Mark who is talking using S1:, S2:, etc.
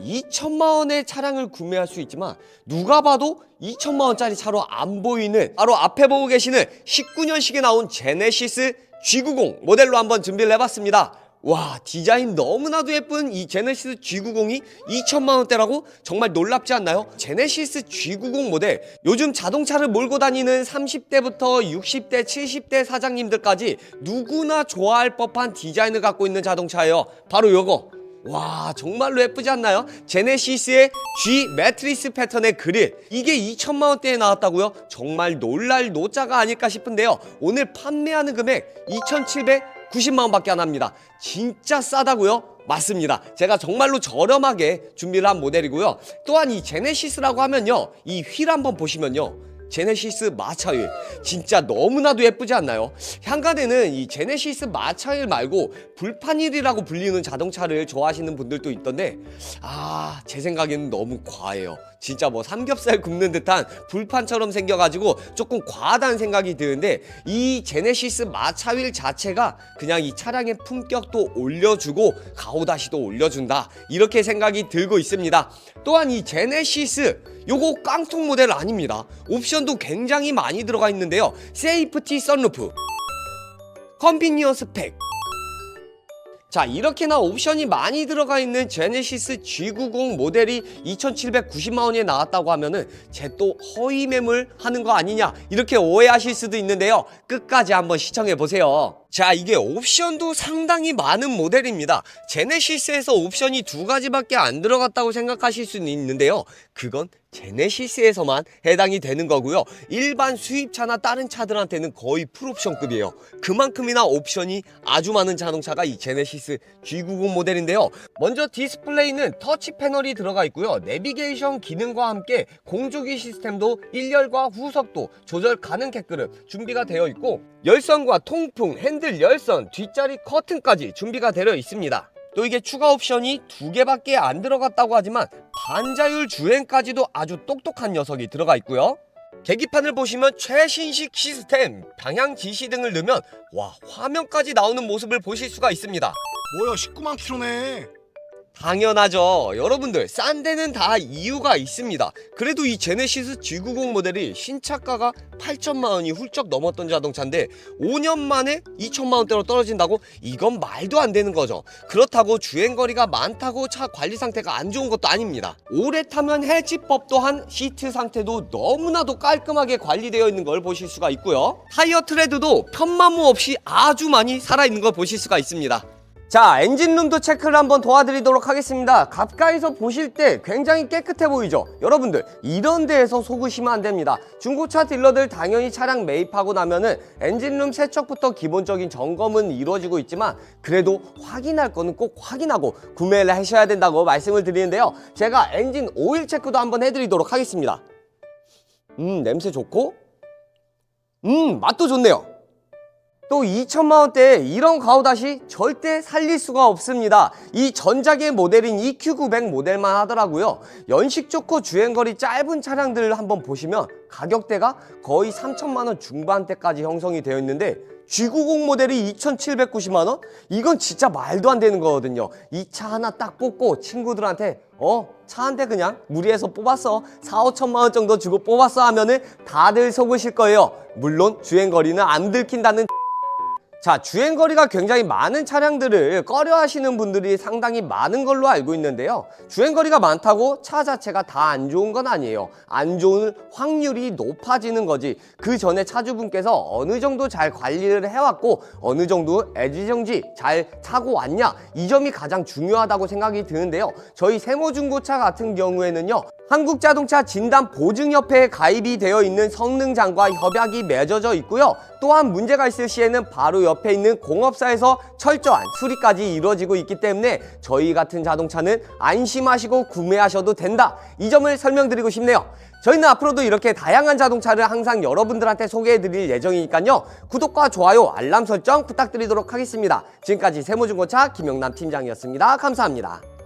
S1: 2천만 원의 차량을 구매할 수 있지만 누가 봐도 2천만 원짜리 차로 안 보이는 바로 앞에 보고 계시는 19년식에 나온 제네시스 G90 모델로 한번 준비를 해봤습니다. 와 디자인 너무나도 예쁜 이 제네시스 G90이 2천만 원대라고 정말 놀랍지 않나요? 제네시스 G90 모델 요즘 자동차를 몰고 다니는 30대부터 60대 70대 사장님들까지 누구나 좋아할 법한 디자인을 갖고 있는 자동차예요 바로 요거 와 정말로 예쁘지 않나요? 제네시스의 G 매트리스 패턴의 그릴 이게 2천만 원대에 나왔다고요? 정말 놀랄 노자가 아닐까 싶은데요 오늘 판매하는 금액 2,790만 원밖에 안 합니다 진짜 싸다고요? 맞습니다. 제가 정말로 저렴하게 준비를 한 모델이고요. 또한 이 제네시스라고 하면요. 이 휠 한번 보시면요. 제네시스 마차휠 진짜 너무나도 예쁘지 않나요? 향간에는 이 제네시스 마차휠 말고 불판휠이라고 불리는 자동차를 좋아하시는 분들도 있던데 아 제 생각에는 너무 과해요. 진짜 뭐 삼겹살 굽는 듯한 불판처럼 생겨가지고 조금 과하다는 생각이 드는데 이 제네시스 마차휠 자체가 그냥 이 차량의 품격도 올려주고 가오다시도 올려준다 이렇게 생각이 들고 있습니다. 또한 이 제네시스 요거 깡통 모델 아닙니다. 옵션도 굉장히 많이 들어가 있는데요. 세이프티 썬루프, 컨비니언스 팩. 자 이렇게나 옵션이 많이 들어가 있는 제네시스 G90 모델이 2,790만 원에 나왔다고 하면은 제 또 허위 매물 하는 거 아니냐 이렇게 오해하실 수도 있는데요 끝까지 한번 시청해 보세요 자 이게 옵션도 상당히 많은 모델입니다 제네시스에서 옵션이 두 가지밖에 안 들어갔다고 생각하실 수는 있는데요 그건 제네시스에서만 해당이 되는 거고요. 일반 수입차나 다른 차들한테는 거의 풀옵션급이에요. 그만큼이나 옵션이 아주 많은 자동차가 이 제네시스 G90 모델인데요. 먼저 디스플레이는 터치 패널이 들어가 있고요. 내비게이션 기능과 함께 공조기 시스템도 일렬과 후속도 조절 가능게끔 준비가 되어 있고 열선과 통풍, 핸들 열선, 뒷자리 커튼까지 준비가 되어 있습니다. 또 이게 추가 옵션이 두 개밖에 안 들어갔다고 하지만 반자율 주행까지도 아주 똑똑한 녀석이 들어가 있고요. 계기판을 보시면 최신식 시스템, 방향 지시 등을 넣으면 와 화면까지 나오는 모습을 보실 수가 있습니다.
S2: 뭐야 19만 킬로네
S1: 당연하죠. 여러분들 싼 데는 다 이유가 있습니다. 그래도 이 제네시스 G90 모델이 신차가가 8천만 원이 훌쩍 넘었던 자동차인데 5년 만에 2천만 원대로 떨어진다고 이건 말도 안 되는 거죠. 그렇다고 주행 거리가 많다고 차 관리 상태가 안 좋은 것도 아닙니다. 오래 타면 해지법 또한 시트 상태도 너무나도 깔끔하게 관리되어 있는 걸 보실 수가 있고요. 타이어 트레드도 편마모 없이 아주 많이 살아 있는 걸 보실 수가 있습니다. 자 엔진룸도 체크를 한번 도와드리도록 하겠습니다. 가까이서 보실 때 굉장히 깨끗해 보이죠? 여러분들 이런 데에서 속으시면 안 됩니다. 중고차 딜러들 당연히 차량 매입하고 나면은 엔진룸 세척부터 기본적인 점검은 이루어지고 있지만 그래도 확인할 거는 꼭 확인하고 구매를 하셔야 된다고 말씀을 드리는데요. 제가 엔진 오일 체크도 한번 해드리도록 하겠습니다. 음 냄새 좋고? 음 맛도 좋네요 또 2천만 원대에 이런 가오다시 절대 살릴 수가 없습니다. 이 전작의 모델인 EQ900 모델만 하더라고요. 연식 좋고 주행거리 짧은 차량들을 한번 보시면 가격대가 거의 3천만 원 중반대까지 형성이 되어 있는데 G90 모델이 2,790만 원? 이건 진짜 말도 안 되는 거거든요. 이 차 하나 딱 뽑고 친구들한테 어? 차 한 대 그냥 무리해서 뽑았어. 4, 5천만 원 정도 주고 뽑았어 하면은 다들 속으실 거예요. 물론 주행거리는 안 들킨다는 자, 주행거리가 굉장히 많은 차량들을 꺼려 하시는 분들이 상당히 많은 걸로 알고 있는데요. 주행거리가 많다고 차 자체가 다 안 좋은 건 아니에요. 안 좋은 확률이 높아지는 거지. 그 전에 차주분께서 어느 정도 잘 관리를 해왔고, 어느 정도 애지정지 잘 타고 왔냐. 이 점이 가장 중요하다고 생각이 드는데요. 저희 세모중고차 같은 경우에는요. 한국자동차 진단보증협회에 가입이 되어 있는 성능장과 협약이 맺어져 있고요. 또한 문제가 있을 시에는 바로 옆에 있는 공업사에서 철저한 수리까지 이루어지고 있기 때문에 저희 같은 자동차는 안심하시고 구매하셔도 된다. 이 점을 설명드리고 싶네요. 저희는 앞으로도 이렇게 다양한 자동차를 항상 여러분들한테 소개해드릴 예정이니까요. 구독과 좋아요, 알람 설정 부탁드리도록 하겠습니다. 지금까지 세무중고차 김영남 팀장이었습니다. 감사합니다.